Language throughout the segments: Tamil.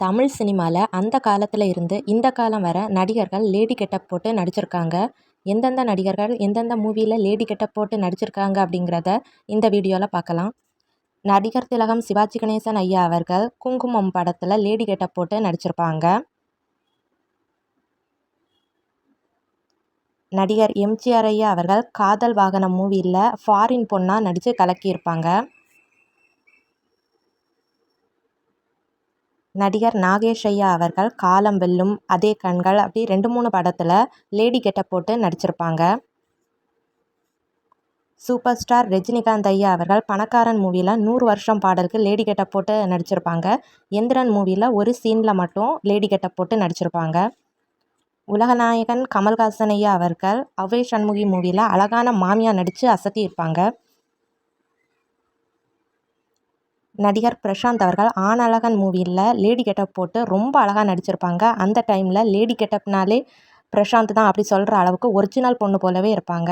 தமிழ் சினிமாவில் அந்த காலத்தில் இருந்து இந்த காலம் வரை நடிகர்கள் லேடி கெட்டப் போட்டு நடிச்சிருக்காங்க. எந்தெந்த நடிகர்கள் எந்தெந்த மூவியில் லேடி கெட்டப் போட்டு நடிச்சிருக்காங்க அப்படிங்கிறத இந்த வீடியோவில் பார்க்கலாம் நடிகர் திலகம் சிவாஜி கணேசன் ஐயா அவர்கள் குங்குமம் படத்தில் லேடி கெட்டப் போட்டு நடிச்சிருப்பாங்க. நடிகர் எம்ஜிஆர் ஐயா அவர்கள் காதல் வாகனம் மூவியில் ஃபாரின் பொண்ணாக நடித்து கலக்கியிருப்பாங்க. நடிகர் நாகேஷ் ஐயா அவர்கள் காலம் வெல்லும் அதே கண்கள் அப்படி ரெண்டு மூணு படத்தில் லேடி கெட்டப் போட்டு நடிச்சிருப்பாங்க. சூப்பர் ஸ்டார் ரஜினிகாந்த் ஐயா அவர்கள் பணக்காரன் மூவியில் நூறு வருஷம் பாடலுக்கு லேடி கெட்டப் போட்டு நடிச்சிருப்பாங்க. எந்திரன் மூவியில் ஒரு சீனில் மட்டும் லேடி கெட்டப் போட்டு நடிச்சிருப்பாங்க. உலகநாயகன் கமல்ஹாசன் ஐயா அவர்கள் அவ்வை சண்முகி மூவியில் அழகான மாமியாக நடித்து அசத்தி இருப்பாங்க நடிகர் பிரசாந்த் அவர்கள் ஆணழகன் மூவியில் லேடி கெட்டப் போட்டு ரொம்ப அழகாக நடிச்சிருப்பாங்க. அந்த டைமில் லேடி கெட்டப்னாலே பிரசாந்த் தான் அப்படி சொல்கிற அளவுக்கு ஒரிஜினல் பொண்ணு போலவே இருப்பாங்க.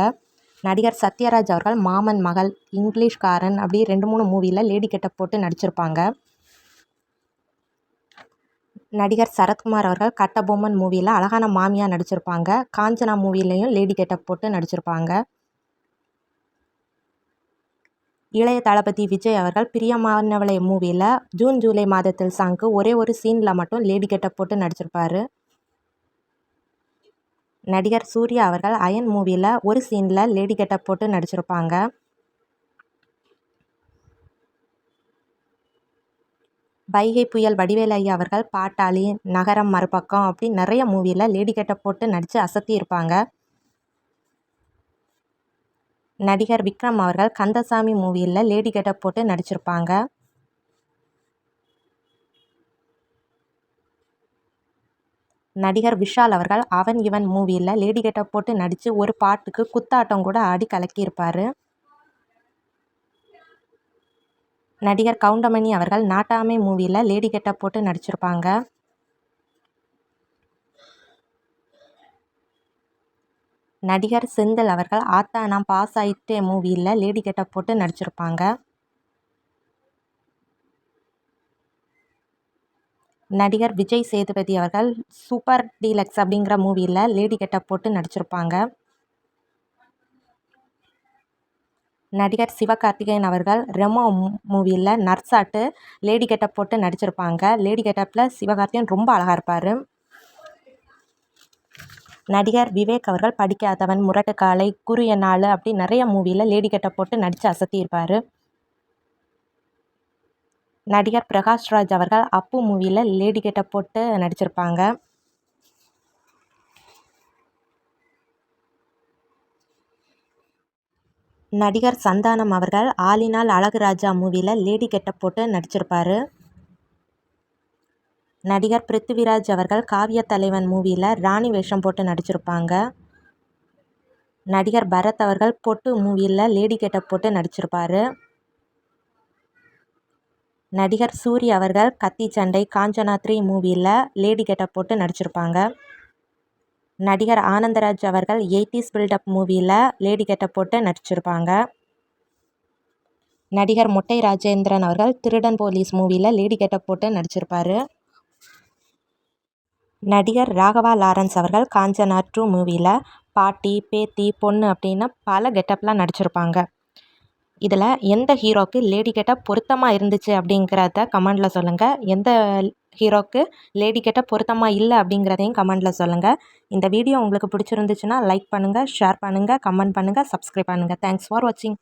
நடிகர் சத்யராஜ் அவர்கள் மாமன் மகள் இங்கிலீஷ்காரன் அப்படி ரெண்டு மூணு மூவியில் லேடி கெட்டப் போட்டு நடிச்சிருப்பாங்க. நடிகர் சரத்குமார் அவர்கள் கட்டபொம்மன் மூவியில் அழகான மாமியாக நடிச்சிருப்பாங்க. காஞ்சனா மூவிலையும் லேடி கெட்டப் போட்டு நடிச்சிருப்பாங்க. இளைய தளபதி விஜய் அவர்கள் பிரியமானவளை மூவியில் ஜூன் ஜூலை மாதத்தில் சாங்க்கு ஒரே ஒரு சீனில் மட்டும் லேடி கெட்டப் போட்டு நடிச்சிருப்பார். நடிகர் சூர்யா அவர்கள் அயன் மூவியில் ஒரு சீனில் லேடி கெட்டப் போட்டு நடிச்சிருப்பாங்க. வைகை புயல் வடிவேலையா அவர்கள் பாட்டாளி நகரம் மறுபக்கம் அப்படி நிறைய மூவியில் லேடி கெட்டப் போட்டு நடித்து அசத்தி இருப்பாங்க நடிகர் விக்ரம் அவர்கள் கந்தசாமி மூவியில் லேடி கெட்டப் போட்டு நடிச்சிருப்பாங்க. நடிகர் விஷால் அவர்கள் அவன் இவன் மூவியில் லேடி கெட்டப் போட்டு நடித்து ஒரு பாட்டுக்கு குத்தாட்டம் கூட ஆடி கலக்கியிருப்பார். நடிகர் கவுண்டமணி அவர்கள் நாட்டாமை மூவியில் லேடி கெட்டப் போட்டு நடிச்சிருப்பாங்க. நடிகர் செந்தில் அவர்கள் ஆத்தா நான் பாஸ் ஆகிட்டே மூவியில் லேடி கெட்டப் போட்டு நடிச்சிருப்பாங்க. நடிகர் விஜய் சேதுபதி அவர்கள் சூப்பர் டீலக்ஸ் அப்படிங்கிற மூவியில் லேடி கெட்டப் போட்டு நடிச்சிருப்பாங்க. நடிகர் சிவகார்த்திகேயன் அவர்கள் ரெமோ மூவியில் நர்ஸாட்டு லேடி கெட்டப் போட்டு நடிச்சிருப்பாங்க. லேடி கெட்டப்பில் சிவகார்த்திகேயன் ரொம்ப அழகாக இருப்பார். நடிகர் விவேக் அவர்கள் படிக்காதவன் முரட்டுக்காலை குறுகிய நாள் அப்படி நிறைய மூவியில் லேடி கட்டை போட்டு நடித்து அசத்தியிருப்பார். நடிகர் பிரகாஷ்ராஜ் அவர்கள் அப்பு மூவியில் லேடி கெட்டப் போட்டு நடிச்சிருப்பாங்க. நடிகர் சந்தானம் அவர்கள் ஆலினால் அழகுராஜா மூவியில் லேடி கெட்டப் போட்டு நடிச்சிருப்பார். நடிகர் பிருத்திவிராஜ் அவர்கள் காவிய தலைவன் மூவியில் ராணி வேஷம் போட்டு நடிச்சிருப்பாங்க. நடிகர் பரத் அவர்கள் பொட்டு மூவியில் லேடி கெட்டப் போட்டு நடிச்சிருப்பார். நடிகர் சூரி அவர்கள் கத்தி சண்டை காஞ்சனா த்ரீ மூவியில் லேடி கெட்டப் போட்டு நடிச்சிருப்பாங்க. நடிகர் ஆனந்தராஜ் அவர்கள் எயிட்டிஸ் பில்டப் மூவியில் லேடி கெட்டப் போட்டு நடிச்சிருப்பாங்க. நடிகர் மொட்டை ராஜேந்திரன் அவர்கள் திருடன் போலீஸ் மூவியில் லேடி கெட்டப் போட்டு நடிச்சிருப்பாரு. நடிகர் ராகவா லாரன்ஸ் அவர்கள் காஞ்சனா டூ மூவியில் பாட்டி பேத்தி பொண்ணு அப்படின்னு பல கெட்டப்லாம் நடிச்சிருப்பாங்க. இதில் எந்த ஹீரோக்கு லேடி கெட்டப் பொருத்தமாக இருந்துச்சு அப்படிங்கிறத கமெண்டில் சொல்லுங்கள் எந்த ஹீரோக்கு லேடி கெட்டப் பொருத்தமாக இல்லை அப்படிங்கிறதையும் கமெண்டில் சொல்லுங்கள் இந்த வீடியோ உங்களுக்கு பிடிச்சிருந்துச்சுன்னா லைக் பண்ணுங்கள் ஷேர் பண்ணுங்கள் கமெண்ட் பண்ணுங்கள் சப்ஸ்கிரைப் பண்ணுங்கள் தேங்க்ஸ் ஃபார் வாட்சிங்